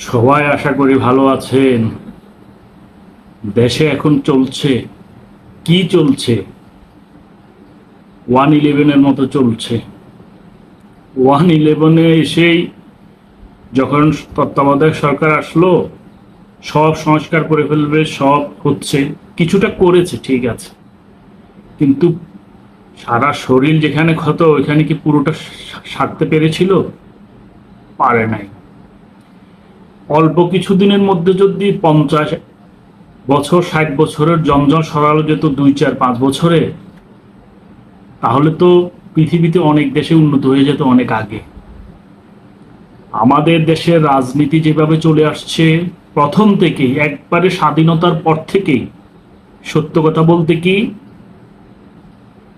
সবাই আশা করি ভালো আছেন। দেশে এখন চলছে। কি চলছে? ওয়ান ইলেভেনের মতো চলছে। ওয়ান ইলেভেনে এসেই যখন তত্ত্বাবধায়ক সরকার আসলো, সব সংস্কার করে ফেলবে, সব হচ্ছে। কিছুটা করেছে, ঠিক আছে। কিন্তু সারা শরীর যেখানে ক্ষত, ওইখানে কি পুরোটা সারতে পেরেছিল? পারে নাই। অল্প কিছুদিনের মধ্যে যদি পঞ্চাশ বছর, ষাট বছরের জমজম সরালো যেত দুই, চার, পাঁচ বছরে, তাহলে তো পৃথিবীতে অনেক দেশে উন্নত হয়ে যেত অনেক আগে। আমাদের দেশের রাজনীতি যেভাবে চলে আসছে, প্রথম থেকেই, একবারে স্বাধীনতার পর থেকেই, সত্য কথা বলতে কি,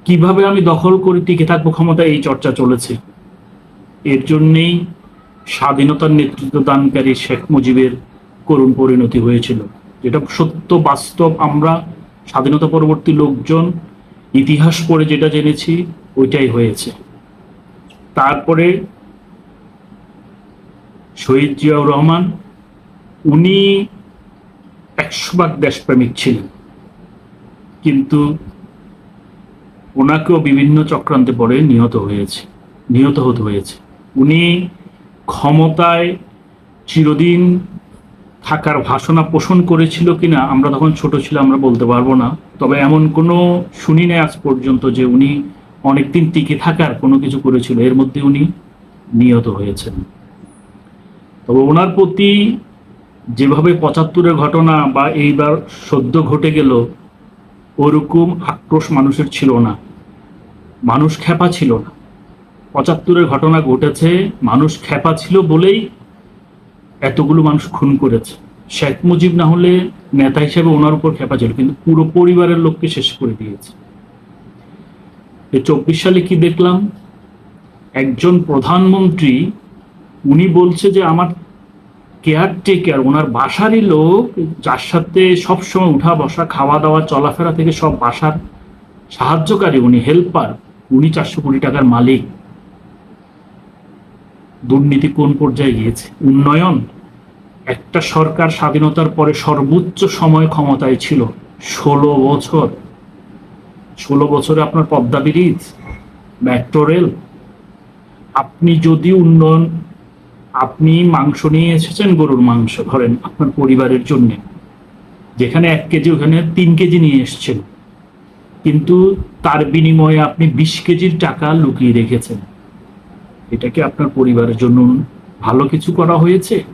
কীভাবে আমি দখল করে টিকে থাকব ক্ষমতা এই চর্চা চলেছে। এর জন্যেই স্বাধীনতার নেতৃত্ব দানকারী শেখ মুজিবের করুণ পরিণতি হয়েছিল। যেটা সত্য, বাস্তব, আমরা স্বাধীনতা পরবর্তী লোকজন, ইতিহাস পড়ে যেটা জেনেছি, ওইটাই হয়েছে। তারপরে শহীদ জিয়াউর রহমান, উনি একশো ভাগ দেশপ্রেমিক ছিলেন। কিন্তু ওনাকেও বিভিন্ন চক্রান্তে পরে নিহত হয়েছে, নিহত হতে হয়েছে। উনি ক্ষমতায় চিরদিন থাকার ভাষণা পোষণ করেছিল কিনা আমরা তখন ছোট ছিলাম আমরা বলতে পারব না। তবে এমন কোনো শুনি নাই আজ পর্যন্ত যে উনি অনেকদিন টিকে থাকার কোনো কিছু করেছিল। এর মধ্যে উনি নিহত হয়েছেন। তবে ওনার প্রতি যেভাবে পঁচাত্তরের ঘটনা বা এইবার সদ্য ঘটে গেল, ওরকম আক্রোশ মানুষের ছিল না। মানুষ খেপা ছিল না। পঁচাত্তরের ঘটনা ঘটেছে, মানুষ খেপা ছিল বলেই এতগুলো মানুষ খুন করেছে। শেখ মুজিব না হলে নেতা হিসেবে ওনার উপর খেপা ছিল, কিন্তু পুরো পরিবারের লোককে শেষ করে দিয়েছে। চব্বিশ সালে কি দেখলাম? একজন প্রধানমন্ত্রী, উনি বলছে যে, আমার কেয়ারটেকার, ওনার বাসারই লোক, যার সাথে সবসময় উঠা বসা, খাওয়া দাওয়া, চলাফেরা থেকে সব বাসার সাহায্যকারী, উনি হেল্পার, উনি চারশো কোটি টাকার মালিক। দুর্নীতি কোন পর্যায়ে গিয়েছে? উন্নয়ন? একটা সরকার স্বাধীনতার পরে সর্বোচ্চ সময় ক্ষমতায় ছিল, ষোলো বছর। ষোলো বছরে আপনার পদ্মা ব্রিজ, মেট্রো রেল। আপনি যদি উন্নয়ন, আপনি মাংস নিয়ে এসেছেন গরুর মাংস ধরেন আপনার পরিবারের জন্য, যেখানে এক কেজি, ওখানে তিন কেজি নিয়ে এসছেন। কিন্তু তার বিনিময়ে আপনি বিশ কেজির টাকা লুকিয়ে রেখেছেন। এটা কি আপনার পরিবারের জন্য ভালো কিছু করা হয়েছে?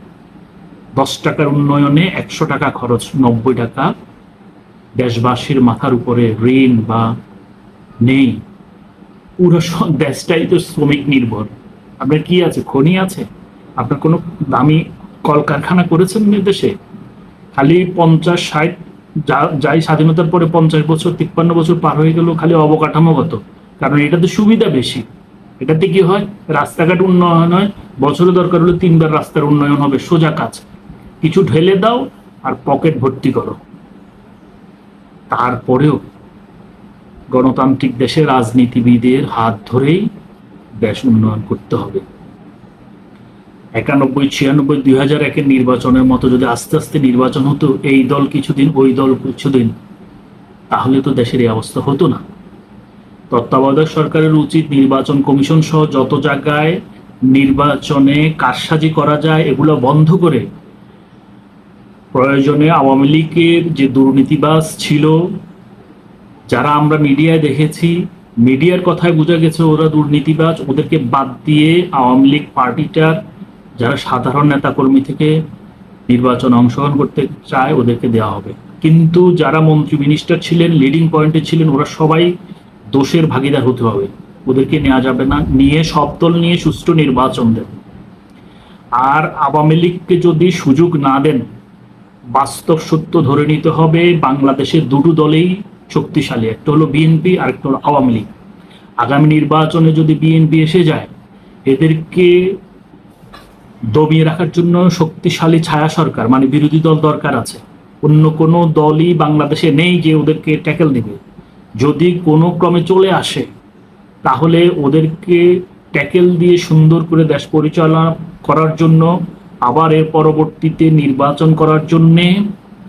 দশ টাকার উন্নয়নে একশো টাকা খরচ, নব্বই টাকা দেশবাসীর মাথার উপরে ঋণ বা নেই। পুরো দেশটাই তো শ্রমিক নির্ভর। আপনার কি আছে? খনি আছে? আপনার কোনো দামি কলকারখানা করেছেন দেশে? খালি পঞ্চাশ ষাট যা, যাই স্বাধীনতার পরে পঞ্চাশ বছর, তিপ্পান্ন বছর পার হয়ে গেল খালি অবকাঠামোগত। কারণ এটাতে সুবিধা বেশি। এটাতে কি হয়? রাস্তাঘাট উন্নয়ন হয়। বছরে দরকার হলে তিনবার রাস্তার উন্নয়ন হবে। সোজা কাজ। কিছু ঢেলে দাও আর পকেট ভর্তি করো। তারপরেও গণতান্ত্রিক দেশে রাজনীতিবিদের হাত ধরেই দেশ উন্নয়ন করতে হবে। একানব্বই, ছিয়ানব্বই, দুই হাজার একের নির্বাচনের মতো যদি আস্তে আস্তে নির্বাচন হতো, এই দল কিছুদিন, ওই দল কিছুদিন, তাহলে তো দেশের এই অবস্থা হতো না। তত্ত্বাবধায়ক সরকারের উচিত নির্বাচন কমিশন সহ যত জায়গায় নির্বাচনে কারসাজি করা যায়, এগুলো বন্ধ করে প্রয়োজনে আওয়ামী লীগের যে দুর্নীতিবাস ছিল, যারা আমরা মিডিয়ায় দেখেছি, মিডিয়ার কথায় বোঝা গেছে ওরা দুর্নীতিবাজ, ওদেরকে বাদ দিয়ে আওয়ামী লীগ পার্টিটার যারা সাধারণ নেতাকর্মী থেকে নির্বাচন অংশগ্রহণ করতে চায়, ওদেরকে দেওয়া হবে। কিন্তু যারা মন্ত্রী মিনিস্টার ছিলেন লিডিং পয়েন্টে ছিলেন, ওরা সবাই দোষের ভাগিদার হতে হবে। ওদেরকে নেওয়া যাবে না। নিয়ে সব দল নিয়ে সুষ্ঠু নির্বাচন দেন। আর আওয়ামী লীগকে যদি সুযোগ না দেন, বাস্তব সত্য ধরে নিতে হবে, বাংলাদেশের দুটো দলেই শক্তিশালী। একটা হলো বিএনপি আর একটা হলো আওয়ামী লীগ। আগামী নির্বাচনে যদি বিএনপি এসে যায়, এদেরকে দমিয়ে রাখার জন্য শক্তিশালী ছায়া সরকার মানে বিরোধী দল দরকার আছে। অন্য কোনো দলই বাংলাদেশে নেই যে ওদেরকে ট্যাকেল দিবে। যদি কোনো ক্রমে চলে আসে, তাহলে ওদেরকে ট্যাকেল দিয়ে সুন্দর করে দেশ পরিচালনা করার জন্য, আবার এর পরবর্তীতে নির্বাচন করার জন্যে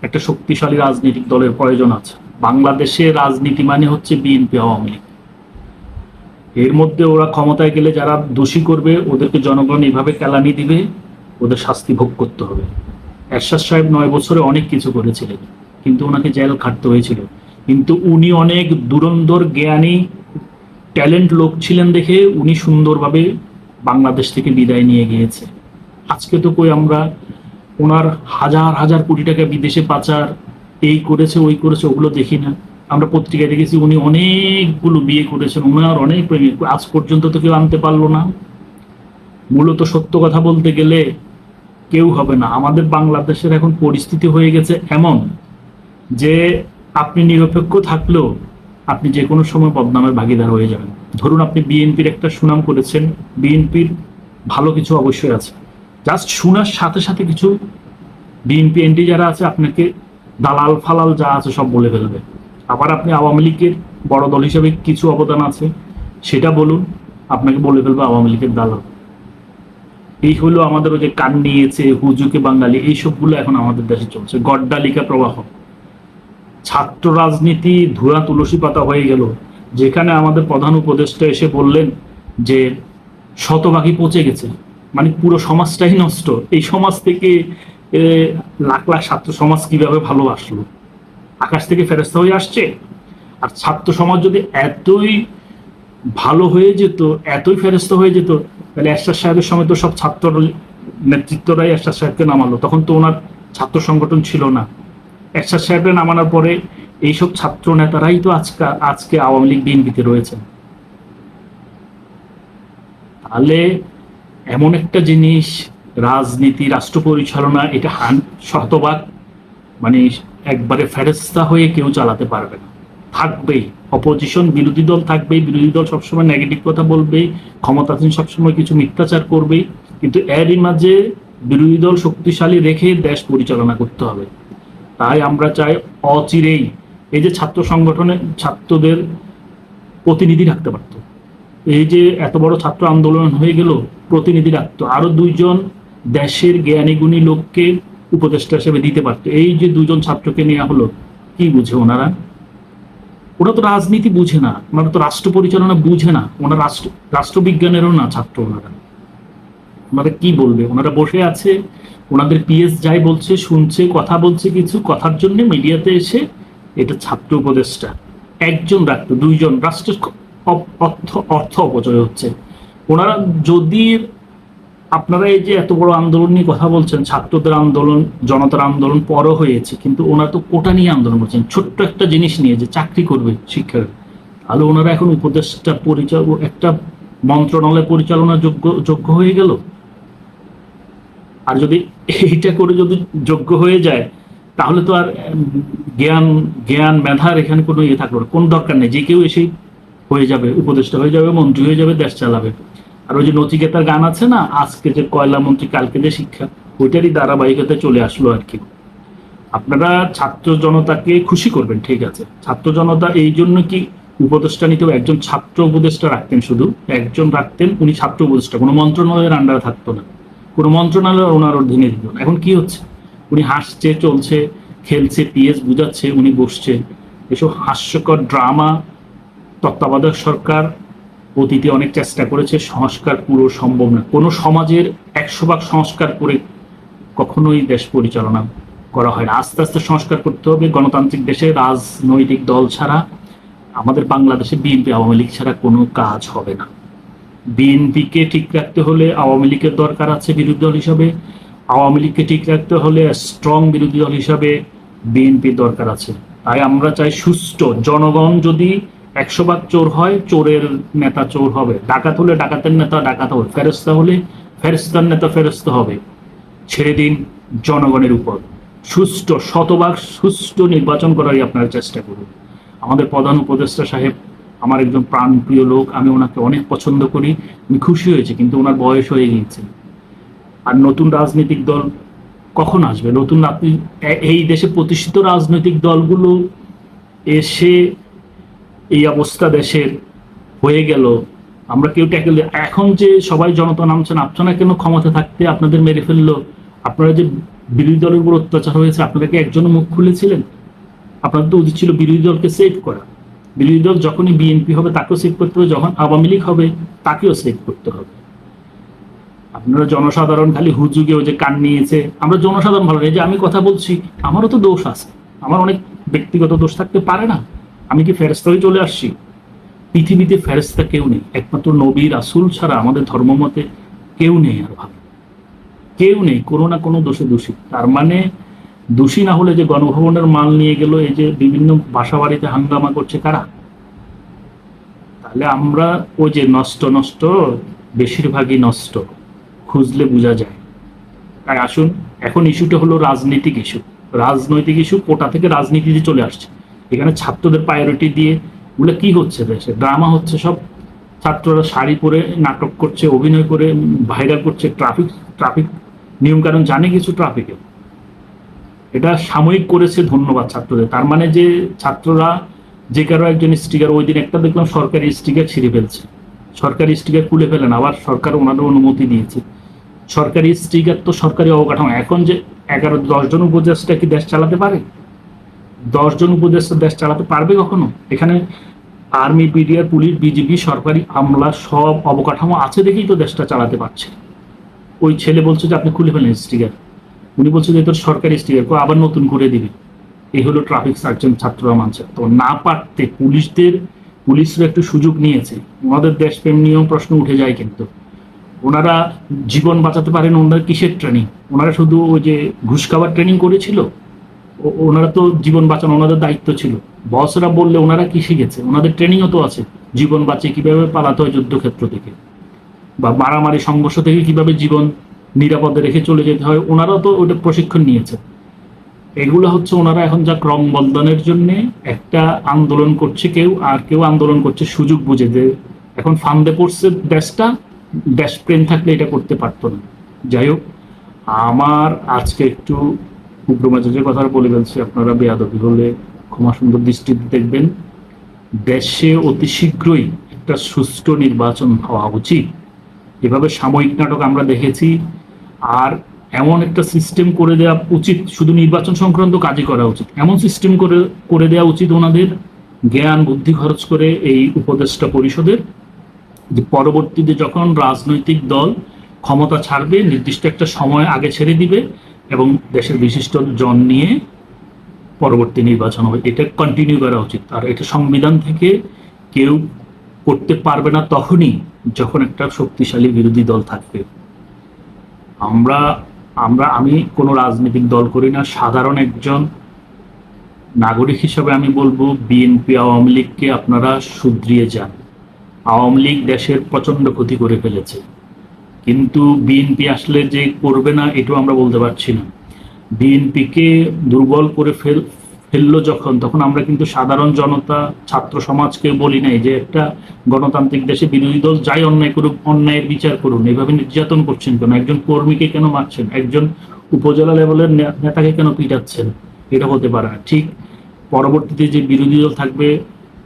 একটা শক্তিশালী রাজনৈতিক দলের প্রয়োজন আছে। বাংলাদেশে রাজনীতি মানে হচ্ছে বিএনপি আওয়ামী লীগ। এর মধ্যে ওরা ক্ষমতায় গেলে যারা দোষী করবে, ওদেরকে জনগণ এইভাবে কেলানি দিবে, ওদের শাস্তি ভোগ করতে হবে। এরশাদ সাহেব নয় বছরে অনেক কিছু করেছিলেন, কিন্তু ওনাকে জেল খাটতে হয়েছিল। কিন্তু উনি অনেক দুরন্দর, জ্ঞানী, ট্যালেন্ট লোক ছিলেন দেখে উনি সুন্দরভাবে বাংলাদেশ থেকে বিদায় নিয়ে গিয়েছে। আজকে তো কই আমরা ওনার হাজার হাজার কোটি টাকা বিদেশে পাচার, এই করেছে, ওই করেছে, ওগুলো দেখি না। আমরা পত্রিকায় দেখেছি উনি অনেকগুলো বিয়ে করেছেন, ওনার অনেক প্রেমিক আজ পর্যন্ত তো কেউ আনতে পারল না। মূলত সত্য কথা বলতে গেলে কেউ হবে না। আমাদের বাংলাদেশের এখন পরিস্থিতি হয়ে গেছে এমন যে আপনি নিরপেক্ষ থাকলেও আপনি যে কোনো সময় বদনামের ভাগিদার হয়ে যাবেন। ধরুন আপনি বিএনপির একটা সুনাম করেছেন, বিএনপির ভালো কিছু অবশ্যই আছে। জাস্ট শোনার সাথে সাথে কিছু বিএনপি এনটি যারা আছে, আপনাকে দালাল ফালাল যা আছে সব বলে ফেলবে। আবার আপনি আওয়ামী লীগের বড় দল হিসেবে কিছু অবদান আছে, সেটা বলুন, আপনাকে বলে ফেলবে আওয়ামী লীগের দালাল। এই হলো আমাদের ওই যে কান নিয়েছে, হুজুকে বাঙালি এইসবগুলো এখন আমাদের দেশে চলছে। গড্ডালিকা প্রবাহ। ছাত্র রাজনীতি ধুরা তুলসী পাতা হয়ে গেল। যেখানে আমাদের প্রধান উপদেষ্টা এসে বললেন যে শতভাগই পচে গেছে। মানে পুরো সমাজটাই নষ্ট। এই সমাজ থেকে লাখ লাখ ছাত্র সমাজ কীভাবে ভালো আসলো? আকাশ থেকে ফেরস্তা হয়ে আসছে। আর ছাত্র সমাজ যদি এতই ভালো হয়ে যেত, এতই ফেরস্ত হয়ে যেত, তাহলে এরশাদ সাহেবের সময় তো সব ছাত্র নেতৃত্বরাই এরশাদ সাহেবকে নামালো। তখন তো ওনার ছাত্র সংগঠন ছিল না। এরশাদ সাহেবের নামানোর পরে এইসব ছাত্র নেতারাই তো আজকে আজকে আওয়ামী লীগ বিএনপিতে রয়েছেন তাহলে এমন একটা জিনিস, রাজনীতি, রাষ্ট্র পরিচালনা, এটা হান, শতভাগ মানে একবারে ফেরেস্তা হয়ে কেউ চালাতে পারবে না। থাকবেই। অপোজিশন, বিরোধী দল থাকবেই। বিরোধী দল সবসময় নেগেটিভ কথা বলবেই। ক্ষমতাসীন সবসময় কিছু মিথ্যাচার করবেই। কিন্তু এরই মাঝে বিরোধী দল শক্তিশালী রেখে দেশ পরিচালনা করতে হবে। তাই আমরা চাই অচিরেই এই যে ছাত্র সংগঠনে ছাত্রদের প্রতিনিধি রাখতে পারতো। এই যে এত বড় ছাত্র আন্দোলন হয়ে গেল, প্রতিনিধি রাখতো আরও দুইজন দেশের জ্ঞানী গুণী লোককে উপদেষ্টা হিসেবে দিতে পারতো। এই যে দুজন ছাত্রকে নেওয়া হলো, কি বুঝে ওনারা? ওরা তো রাজনীতি বুঝে না, ওনারা তো রাষ্ট্র পরিচালনা বুঝে না, ওনারা রাষ্ট্র, রাষ্ট্রবিজ্ঞানেরও না ছাত্র ওনারা। ওনারা কি বলবে? ওনারা বসে আছে, ওনাদের পিএস যাই বলছে, শুনছে, কথা বলছে কিছু, কথার জন্য মিডিয়াতে এসে এটা ছাত্র উপদেষ্টা, একজন রাখতো দুইজন, রাষ্ট্রের অর্থ অর্থ অপচয় হচ্ছে। ওনারা যদি আপনারা এই যে এত বড় আন্দোলন নিয়ে কথা বলছেন, ছাত্রদের আন্দোলন, জনতার আন্দোলন পরও হয়েছে, কিন্তু ওনারা তো কোটা নিয়ে আন্দোলন করছেন। ছোট্ট একটা জিনিস নিয়ে যে চাকরি করবে শিক্ষার। তাহলে ওনারা এখন উপদেষ্টা পরিচাল একটা মন্ত্রণালয় পরিচালনার যোগ্য যোগ্য হয়ে গেল? আর যদি এইটা করে যদি যোগ্য হয়ে যায়, তাহলে তো আর জ্ঞান জ্ঞান, মেধার এখানে কোনো ইয়ে থাকল না। কোন দরকার নেই। যে কেউ এসেই হয়ে যাবে, উপদেষ্টা হয়ে যাবে, মন্ত্রী হয়ে যাবে, দেশ চালাবে। আর ওই যে নচিকেতার গান আছে না, আজকে যে কয়লা মন্ত্রী, কালকে যে শিক্ষা, ওইটারই ধারাবাহিকতায় চলে আসলো আর কি। আপনারা ছাত্র জনতাকে খুশি করবেন, ঠিক আছে। ছাত্র জনতা এই জন্য কি উপদেষ্টা নিতেও একজন ছাত্র উপদেষ্টা রাখতেন শুধু। একজন রাখতেন, উনি ছাত্র উপদেষ্টা। কোনো মন্ত্রণালয়ের আন্ডারে থাকতো না। কোনো মন্ত্রণালয় ওনার অধীনে দিত এখন কি হচ্ছে? উনি হাসছে, চলছে, খেলছে, পিএস বুঝাচ্ছে, উনি বসছে। এসব হাস্যকর ড্রামা তত্ত্বাবধায়ক সরকার অতীতে অনেক চেষ্টা করেছে, সংস্কার পুরো সম্ভব না। কোনো সমাজের একশো ভাগ সংস্কার করে কখনোই দেশ পরিচালনা করা হয় না। আস্তে আস্তে সংস্কার করতে হবে, গণতান্ত্রিক দেশে রাজনৈতিক দল ছাড়া, আমাদের বাংলাদেশে বিএনপি, আওয়ামী লীগ ছাড়া কোনো কাজ হবে না। বিএনপিকে ঠিক রাখতে হলে আওয়ামী লীগের দরকার আছে বিরোধী দল হিসাবে। আওয়ামী লীগকে ঠিক রাখতে হলে স্ট্রং বিরোধী দল হিসাবে বিএনপির দরকার আছে। তাই আমরা চাই সুষ্ঠু। জনগণ যদি একশো ভাগ চোর হয়, চোরের নেতা চোর হবে। ডাকাত হলে ডাকাতের নেতা, ডাকাত হবে। ফেরস্তা হলে ফেরস্তার নেতা ফেরস্তা হবে। ছেড়ে দিন জনগণের উপর। সুষ্ঠু, শতভাগ সুষ্ঠু নির্বাচন করারই আপনারা চেষ্টা করুন। আমাদের প্রধান উপদেষ্টা সাহেব আমার একজন প্রাণপ্রিয় লোক, আমি ওনাকে অনেক পছন্দ করি, আমি খুশি হয়েছি, কিন্তু ওনার বয়স হয়ে গিয়েছে। আর নতুন রাজনৈতিক দল কখন আসবে? নতুন আপনি এই দেশে প্রতিষ্ঠিত রাজনৈতিক দলগুলো এসে এই অবস্থা দেশের হয়ে গেল। আমরা কেউ ট্যাকেল এখন যে সবাই জনতা নামছেন, আপনারা কেন ক্ষমতা থাকতে আপনাদের মেরে ফেলল? আপনারা যে বিরোধী দলের উপর অত্যাচার হয়েছে, আপনারা কি একজনও মুখ খুলেছিলেন? আপনাদের তো উচিত ছিল বিরোধী দলকে সেভ করা। বিরোধী দল যখনই বিএনপি হবে, তাকেও সেভ করতে হবে। যখন আওয়ামী লীগ হবে, তাকেও সেভ করতে হবে। আপনারা জনসাধারণ খালি হুজুগে ওই যে কান নিয়েছে, আমরা জনসাধারণ ভালো এই যে আমি কথা বলছি, আমারও তো দোষ আছে। আমার অনেক ব্যক্তিগত দোষ থাকতে পারে না। আমি কি ফেরস্তা হয়ে চলে আসছি? পৃথিবীতে ফেরস্তা কেউ নেই। একমাত্র নবী রাসুল ছাড়া আমাদের ধর্মমতে কেউ নেই আর ভালো। কেউ নেই, কোনো না কোনো দোষে দোষী। তার মানে দোষী না হলে যে গণভবনের মাল নিয়ে গেল, এই যে বিভিন্ন বাসা বাড়িতে হাঙ্গামা করছে কারা? তাহলে আমরা ওই যে নষ্ট নষ্ট, বেশিরভাগই নষ্ট, খুঁজলে বোঝা যায়। তাই আসুন, এখন ইস্যুটা হলো রাজনৈতিক ইস্যু। রাজনৈতিক ইস্যু, কোটা থেকে রাজনীতিতে চলে আসছে। এখানে ছাত্রদের প্রায়োরিটি দিয়ে ওগুলো কি হচ্ছে দেশে? ড্রামা হচ্ছে সব। ছাত্ররা শাড়ি পরে নাটক করছে, অভিনয় করে ভাইরাল করছে ট্রাফিক ট্রাফিক নিয়মকানুন জানে কিছু ট্রাফিকে এটা সাময়িক করেছে ধন্যবাদ ছাত্রদের। তার মানে যে ছাত্ররা যে কারও একজন স্টিকার, ওই দিন একটা দেখলাম সরকারি স্টিকার ছিঁড়ে ফেলছে। সরকারি স্টিকার খুলে ফেলেন, আবার সরকার ওনাদের অনুমতি দিয়েছে। সরকারি স্টিকার তো সরকারি অবকাঠামো। এখন যে এগারো দশজন উপদেষ্টা কি দেশ চালাতে পারে? দশজন উপদেষ্টা দেশ চালাতে পারবে কখনো? এখানে আর্মি, পিডিআর, পুলিশ, বিজিবি, সরকারি আমলা সব অবকাঠামো আছে দেখেই তো দেশটা চালাতে পারছে। ওই ছেলে বলছে যে আপনি খুলে ফেলেন স্টিকার। উনি বলছে যে, তোর সরকারি স্টিকার কো আবার নতুন করে দিবি। এই হলো ট্রাফিক সার্জন ছাত্ররা মানছে। তো না পারতে পুলিশদের, পুলিশরা একটু সুযোগ নিয়েছে। ওনাদের দেশপ্রেম নিয়েও প্রশ্ন উঠে যায় কিন্তু। ওনারা জীবন বাঁচাতে পারেন ওনারা কিসের ট্রেনিং ওনারা শুধু ওই যে ঘুষ খাবার ট্রেনিং করেছিল? ওনারা তো জীবন বাঁচানো ওনাদের দায়িত্ব ছিল। বসরা বললে ওনারা কি শিখেছে? ওনাদের ট্রেনিংও তো আছে। জীবন বাঁচিয়ে কীভাবে পালাতে হয় যুদ্ধক্ষেত্র থেকে? বা মারামারি সংঘর্ষ থেকে কীভাবে জীবন নিরাপদে রেখে চলে যেতে হয়। ওনারাও তো ওটা প্রশিক্ষণ নিয়েছে। এগুলো হচ্ছে ওনারা এখন যা ক্রম বর্ধনের জন্য একটা আন্দোলন করছে, কেউ আর কেউ আন্দোলন করছে, সুযোগ বুঝে যে এখন ফান্দে পড়ছে দেশটা দেশপ্রেম থাকলে এটা করতে পারতো না। যাই হোক, আমার আজকে একটু উগ্রমাজাজের কথা বলে ফেলছি, আপনারা বেয়াদবি হলে ক্ষমা সুন্দর দৃষ্টিতে দেখবেন। দেশে অতি শীঘ্রই একটা সুষ্ঠু নির্বাচন হওয়া উচিত। এভাবে সাময়িক নাটক আমরা দেখেছি আর এমন একটা সিস্টেম করে দেওয়া উচিত, শুধু নির্বাচন সংক্রান্ত কাজই করা উচিত। এমন সিস্টেম করে করে দেওয়া উচিত ওনাদের জ্ঞান, বুদ্ধি খরচ করে এই উপদেষ্টা পরিষদের যে পরবর্তীতে যখন রাজনৈতিক দল ক্ষমতা ছাড়বে, নির্দিষ্ট একটা সময় আগে ছেড়ে দিবে এবং দেশের বিশিষ্ট জন নিয়ে পরবর্তী নির্বাচন হবে। এটা কন্টিনিউ করা উচিত। আর এটা সংবিধান থেকে কেউ করতে পারবে না তখনই যখন একটা শক্তিশালী বিরোধী দল থাকবে। আমরা আমরা, আমি কোনো রাজনৈতিক দল করি না। সাধারণ একজন নাগরিক হিসাবে আমি বলব বিএনপি আওয়ামী লীগকে আপনারা শুধরিয়ে যান। আওয়ামী লীগ দেশের প্রচণ্ড ক্ষতি করে ফেলেছে। কিন্তু বিএনপি আসলে যে করবে না, এটাও আমরা বলতে পারছি না। বিএনপিকে দুর্বল করে ফেল ফেলল যখন, তখন আমরা কিন্তু সাধারণ জনতা, ছাত্র সমাজকে বলি নাই যে একটা গণতান্ত্রিক দেশে বিরোধী দল যাই অন্যায় করুক, অন্যায়ের বিচার করুন। এভাবে নির্যাতন করছেন কেন? একজন কর্মীকে কেন মারছেন? একজন উপজেলা লেভেলের নেতাকে কেন পিটাচ্ছেন? এটা হতে পারে ঠিক পরবর্তীতে যে বিরোধী দল থাকবে,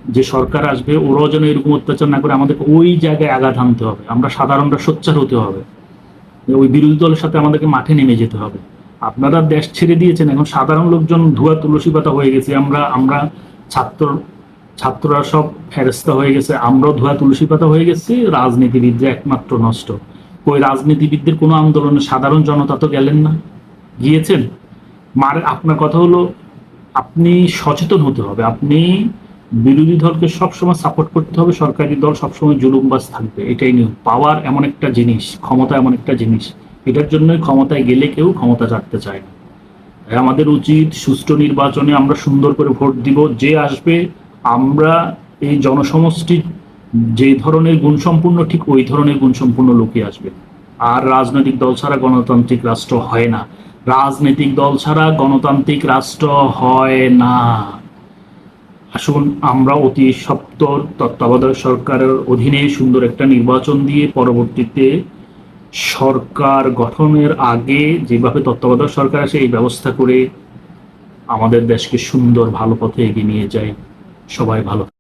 যে সরকার আসবে, ওরাও যেন এরকম অত্যাচার না করে আমাদেরকে ওই জায়গায় আঘাত হানতে হবে। আমরা সাধারণরা সোচ্চার হতে হবে। ওই বিরোধী দলের সাথে আমাদেরকে মাঠে নেমে যেতে হবে। আপনারা দেশ ছেড়ে দিয়েছেন, এখন সাধারণ লোকজন ধোয়া তুলসী পাতা হয়ে গেছে, আমরা আমরা ছাত্র, ছাত্ররা সব ফেরস্তা হয়ে গেছে, আমরাও ধোয়া তুলসী পাতা হয়ে গেছি, রাজনীতিবিদরা একমাত্র নষ্ট। ওই রাজনীতিবিদদের কোনো আন্দোলনে সাধারণ জনতা তো গেলেন না, গিয়েছেন। মার, আপনার কথা হলো, আপনি সচেতন হতে হবে, আপনি বিরোধী দলকে সবসময় সাপোর্ট করতে হবে, সরকারি দল সবসময় জুলুমবাজ থাকবে, এটাই নিয়ম। পাওয়ার এমন একটা জিনিস, ক্ষমতা এমন একটা জিনিস এটার জন্যই ক্ষমতায় গেলে কেউ ক্ষমতা ছাড়তে চায় না। তাই আমাদের উচিত সুষ্ঠু নির্বাচনে আমরা সুন্দর করে ভোট দিব, যে আসবে, আমরা এই জনসমষ্টি যে ধরনের গুণসম্পূর্ণ, ঠিক ওই ধরনের গুণসম্পূর্ণ লোকই আসবে। আর রাজনৈতিক দল ছাড়া গণতান্ত্রিক রাষ্ট্র হয় না। রাজনৈতিক দল ছাড়া গণতান্ত্রিক রাষ্ট্র হয় না। আসুন, আমরা অতি সত্তর তত্ত্বাবধায়ক সরকারের অধীনে সুন্দর একটা নির্বাচন দিয়ে পরবর্তীতে সরকার গঠনের আগে যেভাবে তত্ত্বাবধায়ক সরকার আসে, এই ব্যবস্থা করে আমাদের দেশকে সুন্দর, ভালো পথে এগিয়ে নিয়ে যায়। সবাই ভালো